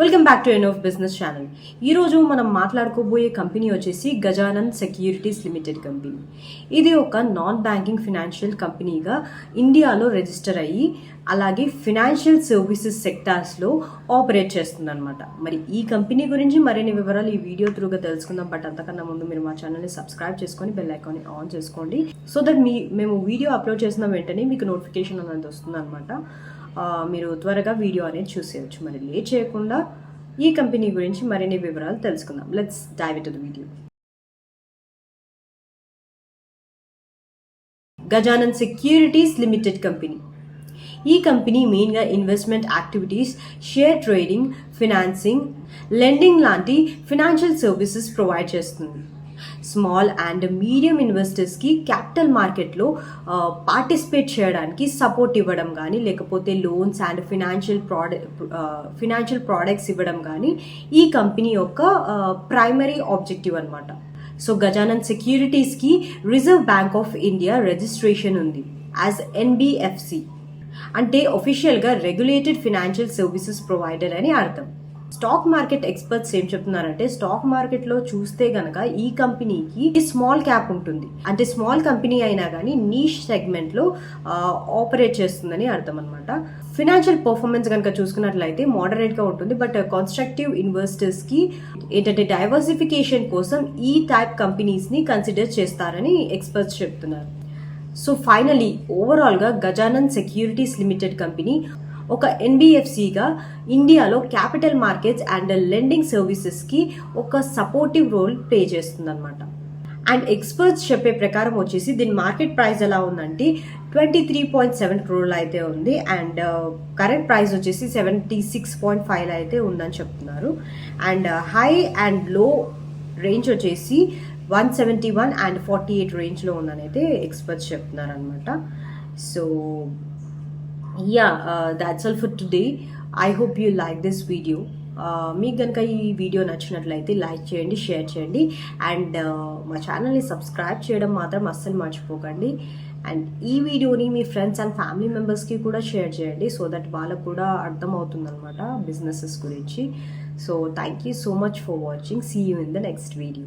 Welcome back to N of business channel ఈరోజు మనం మాట్లాడుకోబోయే company వచ్చేసి గజానన్ సెక్యూరిటీస్ లిమిటెడ్ కంపెనీ. ఇది ఒక నాన్ బ్యాంకింగ్ ఫినాన్షియల్ కంపెనీగా ఇండియాలో రిజిస్టర్ అయ్యి అలాగే ఫినాన్షియల్ సర్వీసెస్ సెక్టార్స్లో ఆపరేట్ చేస్తుంది అనమాట మరి ఈ కంపెనీ గురించి మరిన్ని వివరాలు ఈ వీడియో త్రూగా తెలుసుకుందాం. బట్ అంతకన్నా ముందు మీరు మా ఛానల్ని సబ్స్క్రైబ్ చేసుకొని బెల్ ఐకాన్ని ఆన్ చేసుకోండి. సో దట్ మీ మేము వీడియో అప్లోడ్ చేసిన వెంటనే మీకు నోటిఫికేషన్ అనేది వస్తుంది అనమాట మీరు త్వరగా వీడియో అనేది చూసేయచ్చు. మరి లేట్ చేయకుండా ఈ కంపెనీ గురించి మరిన్ని వివరాలు తెలుసుకుందాం. Let's dive to the video Gajanan securities limited company ఈ కంపెనీ మెయిన్గా investment activities share trading financing lending లాంటి ఫినాన్షియల్ సర్వీసెస్ ప్రొవైడ్ చేస్తుంది. స్మాల్ అండ్ మీడియం ఇన్వెస్టర్స్కి క్యాపిటల్ మార్కెట్లో పార్టిసిపేట్ చేయడానికి సపోర్ట్ ఇవ్వడం కానీ లేకపోతే loans and financial product financial products ఇవ్వడం కానీ ఈ కంపెనీ యొక్క ప్రైమరీ ఆబ్జెక్టివ్ అనమాట so Gajanan సెక్యూరిటీస్కి reserve bank of India registration ఉంది యాజ్ ఎన్బిఎఫ్సి అంటే ఒఫీషియల్గా రెగ్యులేటెడ్ ఫినాన్షియల్ సర్వీసెస్ ప్రొవైడర్ అని అర్థం. స్టాక్ మార్కెట్ ఎక్స్పర్ట్స్ ఏం చెప్తున్నారంటే స్టాక్ మార్కెట్లో చూస్తే గనక ఈ కంపెనీకి స్మాల్ క్యాప్ ఉంటుంది. అంటే స్మాల్ కంపెనీ అయినా కానీ నీష్ సెగ్మెంట్లో ఆపరేట్ చేస్తుందని అర్థం అనమాట ఫినాన్షియల్ పర్ఫార్మెన్స్ కనుక చూసుకున్నట్లయితే మోడరేట్గా ఉంటుంది బట్ కన్స్ట్రక్టివ్ ఇన్వెస్టర్స్కి ఏంటంటే డైవర్సిఫికేషన్ కోసం ఈ టైప్ కంపెనీస్ని కన్సిడర్ చేస్తారని ఎక్స్పర్ట్స్ చెప్తున్నారు. సో ఫైనలీ ఓవరాల్గా గజానన్ సెక్యూరిటీస్ లిమిటెడ్ కంపెనీ ఒక ఎన్బిఎఫ్సిగా ఇండియాలో క్యాపిటల్ మార్కెట్స్ అండ్ లెండింగ్ సర్వీసెస్కి ఒక సపోర్టివ్ రోల్ ప్లే చేస్తుందన్నమాట. అండ్ ఎక్స్పర్ట్స్ చెప్పే ప్రకారం వచ్చేసి దీని మార్కెట్ ప్రైస్ ఎలా ఉందంటే ట్వంటీ త్రీ పాయింట్ సెవెన్ క్రోర్లు అయితే ఉంది. అండ్ కరెంట్ ప్రైస్ వచ్చేసి సెవెంటీ సిక్స్ పాయింట్ ఫైవ్ అయితే ఉందని చెప్తున్నారు. అండ్ హై అండ్లో రేంజ్ వచ్చేసి one seventy one and forty eight రేంజ్లో ఉందని అయితే ఎక్స్పర్ట్స్ చెప్తున్నారు అనమాట so ya that's all for today I hope you like this video మీకు కనుక ఈ వీడియో నచ్చినట్లయితే లైక్ చేయండి షేర్ చేయండి. అండ్ uh, మా ఛానల్ని సబ్స్క్రైబ్ చేయడం మాత్రం అస్సలు మర్చిపోకండి. అండ్ ఈ వీడియోని మీ ఫ్రెండ్స్ అండ్ ఫ్యామిలీ మెంబర్స్కి కూడా షేర్ చేయండి సో దట్ వాళ్ళకు కూడా అర్థమవుతుందనమాట బిజినెసెస్ గురించి. So thank you so much for watching see you in the next video